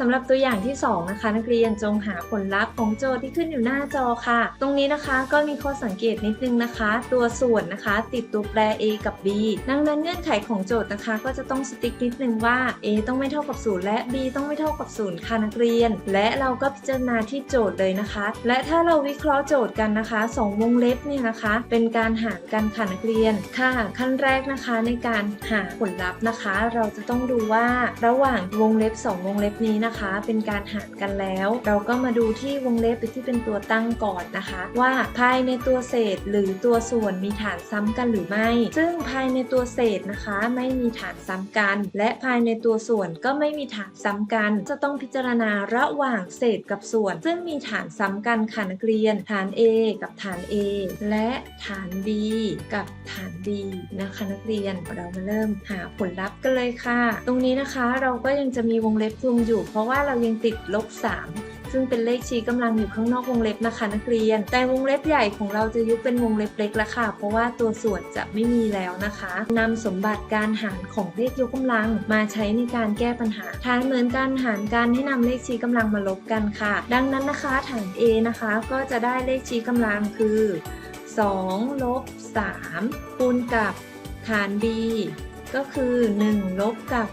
สำหรับตัวอย่างที่ 2 นะคะ นักเรียนจงหาผลลัพธ์ของโจทย์ที่ขึ้นอยู่หน้าจอค่ะ ตรงนี้นะคะก็มีข้อสังเกตนิดนึงนะคะ ตัวส่วนนะคะ ติดตัวแปร a กับ b ดังนั้นเงื่อนไขของโจทย์นะคะ ก็จะต้องสติ๊กนิดนึงว่า a ต้องไม่เท่ากับ 0 และ b ต้องไม่เท่ากับ 0 ค่ะนักเรียน และเราก็พิจารณาที่โจทย์เลยนะคะ และถ้าเราวิเคราะห์โจทย์กันนะคะสองวงเล็บเนี่ยนะคะ เป็นการหารกันค่ะนักเรียนค่ะ ขั้นแรกนะคะในการหาผลลัพธ์นะคะ เราจะต้องดูว่าระหว่างวงเล็บ 2 วงเล็บนี้นะคะ เป็นการหารกันแล้ว เราก็มาดูที่วงเล็บที่เป็นตัวตั้งก่อนนะคะ ว่าภายในตัวเศษหรือตัวส่วนมีฐานซ้ำกันหรือไม่ ซึ่งภายในตัวเศษนะคะ ไม่มีฐานซ้ำกัน และภายในตัวส่วนก็ไม่มีฐานซ้ำกัน จะต้องพิจารณาระหว่างเศษกับส่วน ซึ่งมีฐานซ้ำกันค่ะนักเรียน ฐาน A กับฐาน A และฐาน B กับฐาน B นะคะนักเรียนเรามาเริ่มหาผลลัพธ์กันเลยค่ะ ตรงนี้นะคะเราก็ยังจะมีวงเล็บคลุมอยู่เพราะว่าเรายังติดลบ 3 ซึ่งเป็นเลขชี้กำลังอยู่ข้างนอกวงเล็บนะคะนักเรียน แต่วงเล็บใหญ่ของเราจะยุบเป็นวงเล็บเล็กล้วค่ะ เพราะว่าตัวส่วนจะไม่มีแล้วนะคะนำสมบัติการหารของเลขยกกำลังมาใช้ในการแก้ปัญหาฐานเหมือนการหารกันให้นำเลขชี้กำลังมาลบกันค่ะ ดังนั้นนะคะฐาน A นะคะก็จะได้เลขชี้กำลังคือ2ลบ3คูณกับฐาน B ก็คือ 1 ลบกับ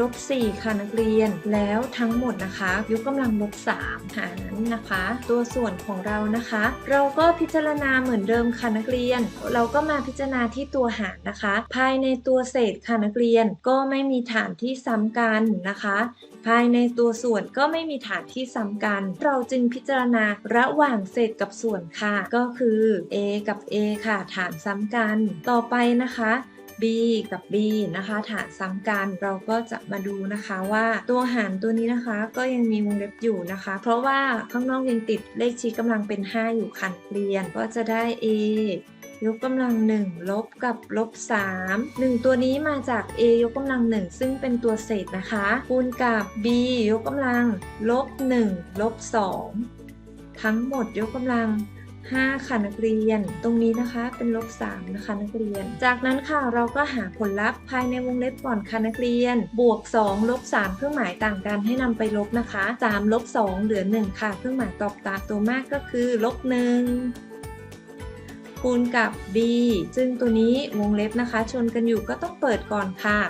ลบ4ค่ะนักเรียน แล้วทั้งหมดนะคะ ยกกำลังลบ3หารนะคะ ตัวส่วนของเรานะคะ เราก็พิจารณาเหมือนเดิมค่ะนักเรียน เราก็มาพิจารณาที่ตัวหารนะคะ ภายในตัวเศษค่ะนักเรียนก็ไม่มีฐานที่ซ้ำกันนะคะ ภายในตัวส่วนก็ไม่มีฐานที่ซ้ำกัน เราจึงพิจารณาระหว่างเศษกับส่วนค่ะ ก็คือ a กับ a ค่ะฐานซ้ำกัน ต่อไปนะคะ b กับ b นะคะฐานซ้ำกันเราก็จะมาดูนะคะว่าตัวหารตัวนี้นะคะก็ยังมีวงเล็บอยู่นะคะ เพราะว่าข้างนอกยังติดเลขชี้กำลังเป็น 5 อยู่คันเรียนก็จะได้ a ยกกำลัง1ลบกับลบ3 1 ตัวนี้มาจาก a ยกกำลัง 1 ซึ่งเป็นตัวเศษนะคะ คูณกับ b ยกกำลังลบ1ลบ2ทั้งหมดยกกำลัง 5 ค่ะนักเรียน ตรงนี้นะคะเป็นลบ3นะคะนักเรียน จากนั้นค่ะเราก็หาผลลัพธ์ภายในวงเล็บก่อนค่ะนักเรียน บวก2ลบ3เครื่องหมายต่างกันให้นำไปลบนะคะ3ลบ2เหลือ 1 ค่ะ เครื่องหมายตอบตามตัวมากก็คือลบ1คูณกับ b ซึ่งตัวนี้วงเล็บนะคะ ชนกันอยู่ก็ต้องเปิดก่อนค่ะ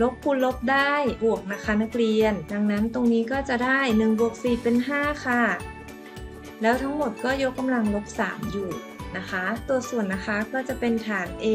ลบคูณลบได้บวกนะคะนักเรียน ดังนั้นตรงนี้ก็จะได้1บวก4เป็น 5 ค่ะ แล้วทั้งหมดก็ยกกำลังลบ 3 อยู่นะคะ ตัวส่วนนะคะก็จะเป็นฐาน A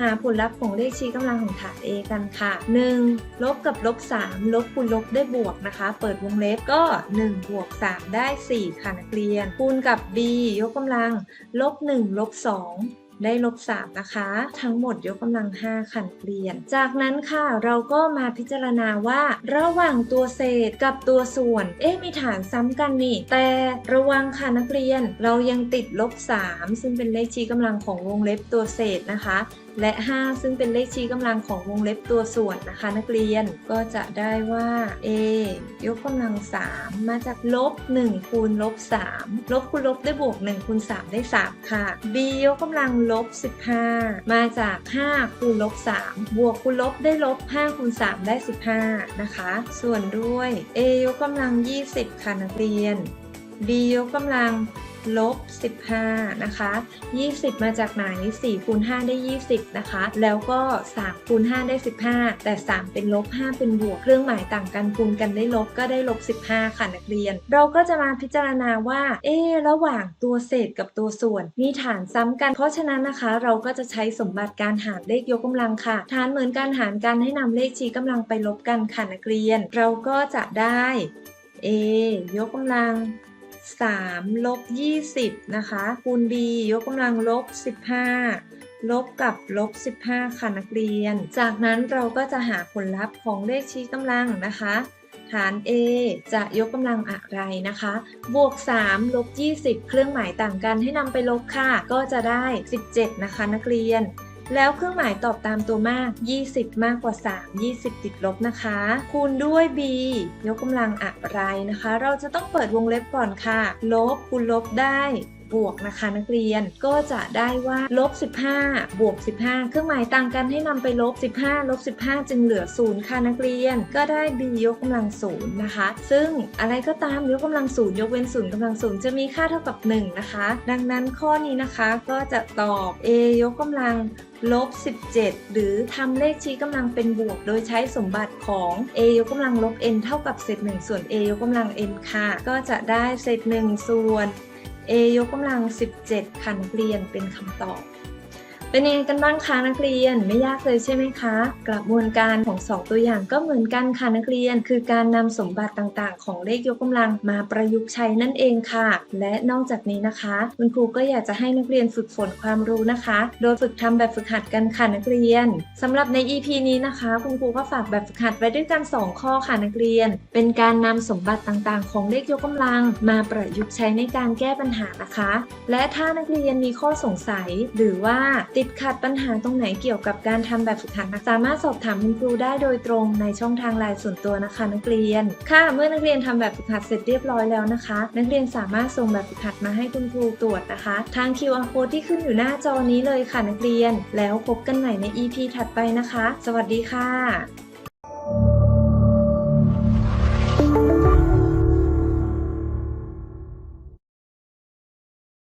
หาผลลัพธ์ของเลขชี้กำลังของฐาน A กันค่ะ 1 ลบกับลบ 3 ลบคูณลบได้บวกนะคะ เปิดวงเล็บก็ 1 บวก 3 ได้ 4 ค่ะนักเรียน คูณกับ B ยกกำลัง ลบ 1 ลบ 2 ได้ลบ 3 นะคะ ทั้งหมดยกกำลัง 5 ขันักเรียน จากนั้นค่ะเราก็มาพิจารณาว่า ระหว่างตัวเศษกับตัวส่วน เอ๊ะมีฐานซ้ำกันนี่ แต่ระวังค่ะนักเรียน เรายังติดลบ 3 ซึ่งเป็นเลขชี้กำลังของวงเล็บตัวเศษนะคะและ 5 ซึ่งเป็นเลขชี้กำลังของวงเล็บตัวส่วนนะคะ นักเรียนก็จะได้ว่า a ยกกำลัง 3 มาจากลบ 1 คูณลบ 3 ลบคูณลบได้บวก 1 คูณ 3 ได้ 3 ค่ะ b ยกกำลังลบ 15 มาจาก 5 คูณลบ 3 บวกคูณลบได้ลบ 5 คูณ 3 ได้ 15 นะคะ ส่วนด้วย a ยกกำลัง 20 ค่ะนักเรียน b ยกกำลังลบ 15 นะคะ 20 มาจากไหน 4 คูณ 5 ได้ 20 นะคะ แล้วก็ 3 คูณ 5 ได้ 15 แต่ 3 เป็นลบ 5 เป็นบวก เครื่องหมายต่างกันคูณกันได้ลบก็ได้ลบ 15 ค่ะนักเรียน เราก็จะมาพิจารณาว่า เอ๊ระหว่างตัวเศษกับตัวส่วน มีฐานซ้ำกัน เพราะฉะนั้นนะคะ เราก็จะใช้สมบัติการหารเลขยกกำลังค่ะ ฐานเหมือนการหารกันให้นำเลขชี้กำลังไปลบกันค่ะนักเรียน เราก็จะได้ a ยกกำลัง 3ลบ20 นะคะ คูณ b ยกกำลังลบ 15 ลบกับลบ 15 ค่ะนักเรียน จากนั้นเราก็จะหาผลลัพธ์ของเลขชี้กำลังนะคะฐาน a จะยกกำลังอะไรนะคะ บวก 3 ลบ 20 เครื่องหมายต่างกันให้นำไปลบค่ะ ก็จะได้ 17 นะคะนักเรียน แล้วเครื่องหมายตอบตามตัวมาก 20 มากกว่า 3 20 ติดลบนะคะ คูณด้วย b ยกกำลังอะไรนะคะ เราจะต้องเปิดวงเล็บก่อนค่ะ ลบคูณลบได้ บวกนะคะนักเรียนก็จะได้ว่าลบ15บวก15 เครื่องหมายต่างกันให้นำไปลบ 15ลบ15 จึงเหลือ0ค่ะนักเรียน ก็ได้ b ยกกำลัง0นะคะ ซึ่งอะไรก็ตามยกกำลัง0ยกเว้น0กำลัง0จะมีค่าเท่ากับ 1 นะคะ ดังนั้นข้อนี้นะคะก็จะตอบ a ยกกำลังลบ 17 หรือทำเลขชี้กำลังเป็นบวก โดยใช้สมบัติของ a ยกกำลังลบ n เท่ากับเศษ1ส่วน a ยกกำลัง n ค่ะ ก็จะได้เศษ1ส่วน a ยกกำลัง 17 ค่ะนักเรียนเป็นคำตอบ เป็นยังไงกันบ้างคะนักเรียนไม่ยากเลยใช่ไหมคะ กระบวนการของ 2 ตัวอย่างก็เหมือนกันค่ะนักเรียน คือการนำสมบัติต่างๆ ของเลขยกกำลังมาประยุกต์ใช้นั่นเองค่ะ และนอกจากนี้นะคะ คุณครูก็อยากจะให้นักเรียนฝึกฝนความรู้นะคะ โดยฝึกทำแบบฝึกหัดกันค่ะนักเรียนสำหรับใน EP นี้นะคะ คุณครูก็ฝากแบบฝึกหัดไว้ด้วยกัน 2 ข้อค่ะนักเรียน เป็นการนำสมบัติต่างๆ ของเลขยกกำลัง มาประยุกต์ใช้ในการแก้ปัญหานะคะ และถ้านักเรียนมีข้อสงสัยหรือว่าติดขัดปัญหาตรงไหนเกี่ยวกับการทำแบบฝึกหัดนะสามารถสอบถามคุณครูได้โดยตรงในช่องทางไลน์ส่วนตัวนะคะ นักเรียน ค่ะ เมื่อนักเรียนทำแบบฝึกหัดเสร็จเรียบร้อยแล้วนะคะ นักเรียนสามารถส่งแบบฝึกหัดมาให้คุณครูตรวจนะคะ ทาง QR code ที่ขึ้นอยู่หน้าจอนี้เลยค่ะนักเรียน แล้วพบกันใหม่ใน EP ถัดไปนะคะ สวัสดีค่ะ